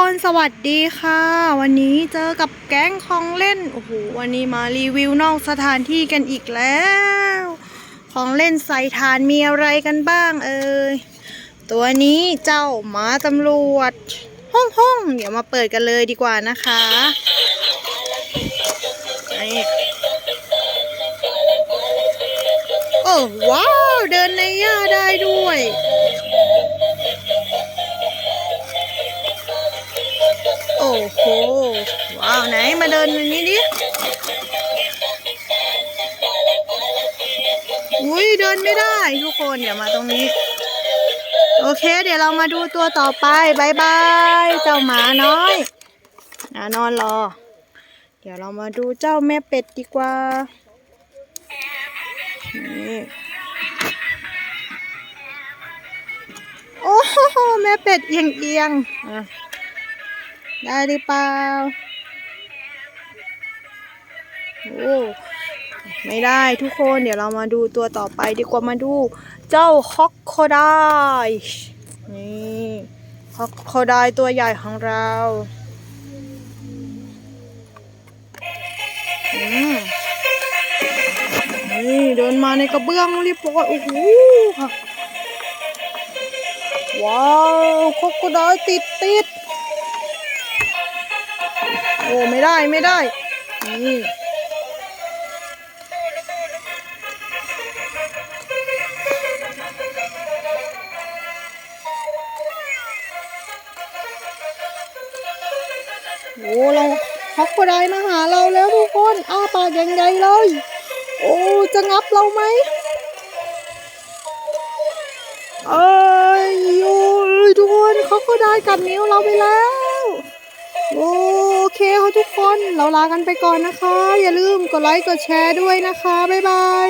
คนสวัสดีค่ะ วันนี้เจอกับแก๊งของเล่นโอ้โหวันนี้มารีวิวนอกสถานที่กันอีกแล้ว ของเล่นใส่ฐานมีอะไรกันบ้างเอ่ยตัวนี้เจ้าหมาตำรวจห้องห้องเดี๋ยวมาเปิดกันเลยดีกว่านะคะโอ้ว้าว เดินในหญ้าได้ด้วย อ้โห ว้าว ไหนมาเดินตรงนี้ดิอุ้ยเดินไม่ได้ทุกคนเดี๋ยวมาตรงนี้ โอเค เดี๋ยวเรามาดูตัวต่อไปบายบายเจ้าหมาน้อยอะนอนรอ เดี๋ยวเรามาดูเจ้าแม่เป็ดดีกว่านี่โอ้โหแม่เป็ดเอียงเอียงอะ ได้หรือเปล่าโอ้ไม่ได้ทุกคนเดี๋ยวเรามาดูตัวต่อไปดีกว่ามาดู เจ้าคอกโคไดนี่คอกโคไดตัวใหญ่ของเราอืมนี่เดินมาในกระเบื้องเรียบร้อยโอ้โหค่ะว้าวคอกโคไดติดติด โอ้ไม่ได้ไม่ได้ นี่โอ้เราฮอกโกไดมาหาเราแล้วทุกคนอ้าปากยังไงเลย โอ้จะงับเราไหมเอ้ยโอ้ยทุกคนฮอกโกไดกัดนิ้วเราไปแล้ว โอเคค่ะทุกคนเราลากันไปก่อนนะคะ อย่าลืมกดไลค์กดแชร์ด้วยนะคะ บ๊ายบาย